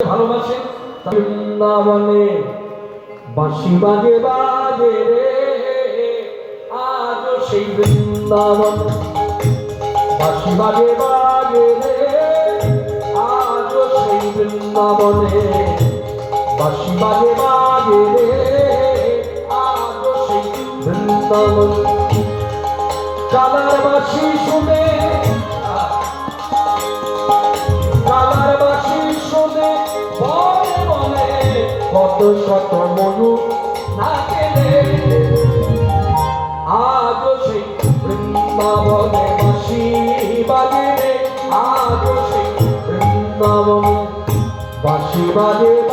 ভালোবাসে বৃন্দাবনে বাঁশি বাজে বাজে রে। আজ সেই বৃন্দাবন বাঁশি বাজে বাজে রে। আজ সেই বৃন্দাবনে বাঁশি বাজে বাজে রে। আজ সেই বৃন্দাবন। কালার বাঁশি শুনে ঘরে কত ময়ূর নাচে আজ সেই বৃন্দাবনে বাসি বাজে আজ সেই বৃন্দাবনে বাসি বাজে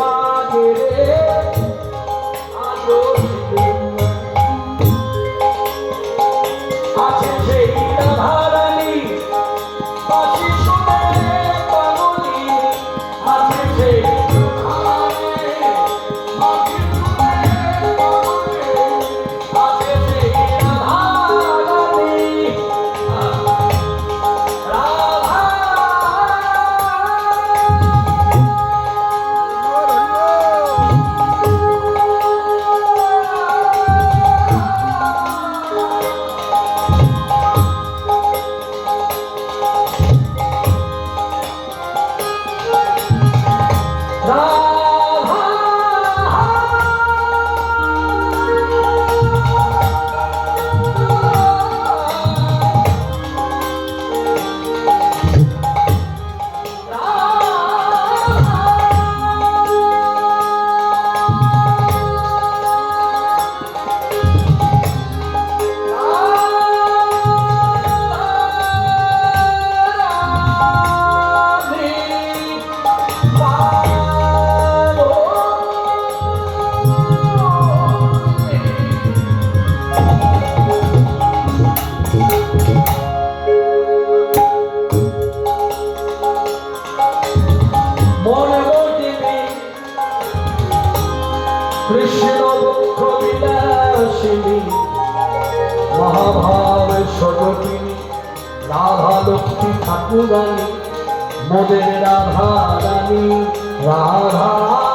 রাধা লক্ষ্মী ঠাকুরানী মোদের রাধা রানী রাধা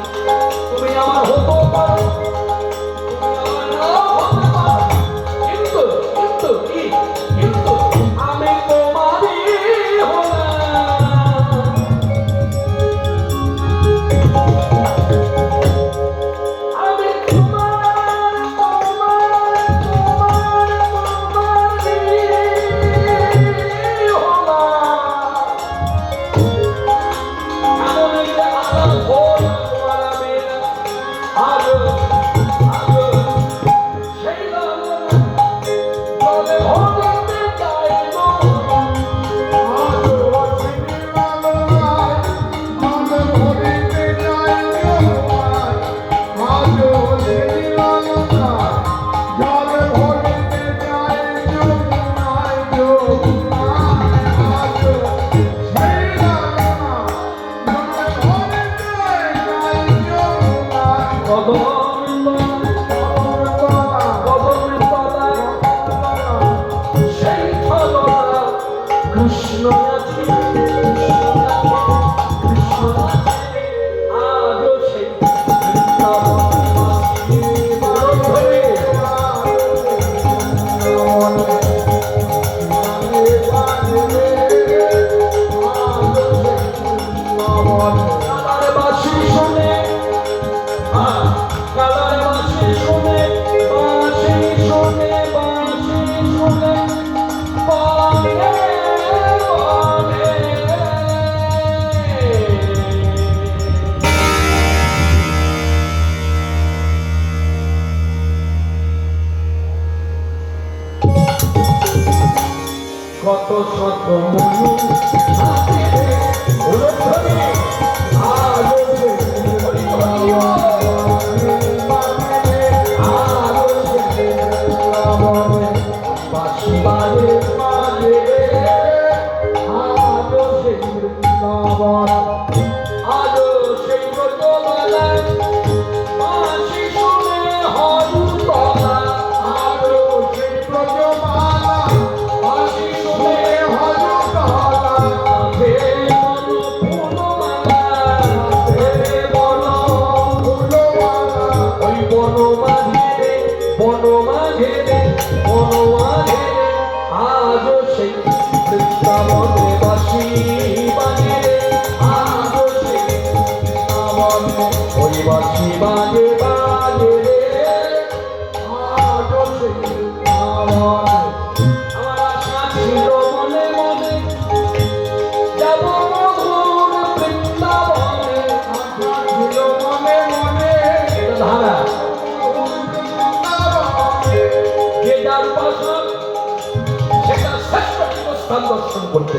দর্শন করতে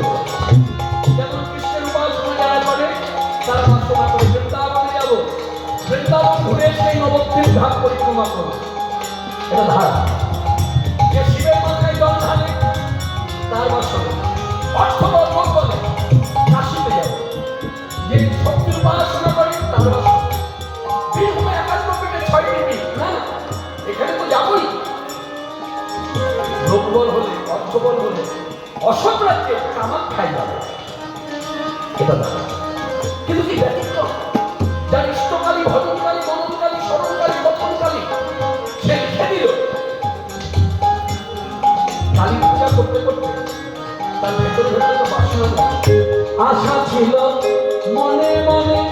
যেমন কৃষ্ণের উপাসনা যারা করে, তারা যাব। ঘুরে সেই নবদ্বীপ ধাপ পরিক্রমা করো এটা ধারা। অসৎ রাজ্যে খাই যাবে এটা কিন্তু কি যার ইষ্টকালী, ভজনকালী, মননকালী, স্মরণকালী সে লিখে দিল। কালী পূজা করতে করতে তার ভেতর ভেতর বাসনা। আশা ছিল মনে মনে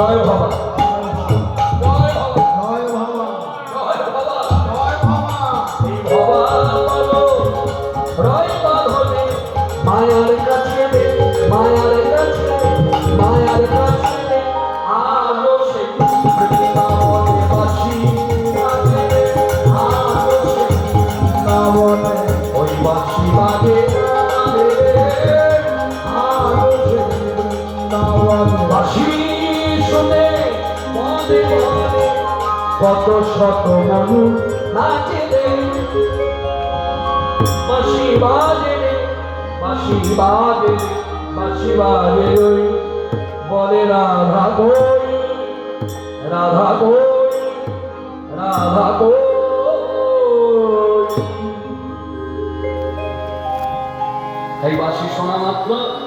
জয় বাবা। মায়ার শত মনু নাচে রে বাঁশি বাজে বাঁশি বাজে বাঁশি বাজে বলে রাধা কই রাধা কই রাধা কই এই বাঁশি শোনা মাত্র।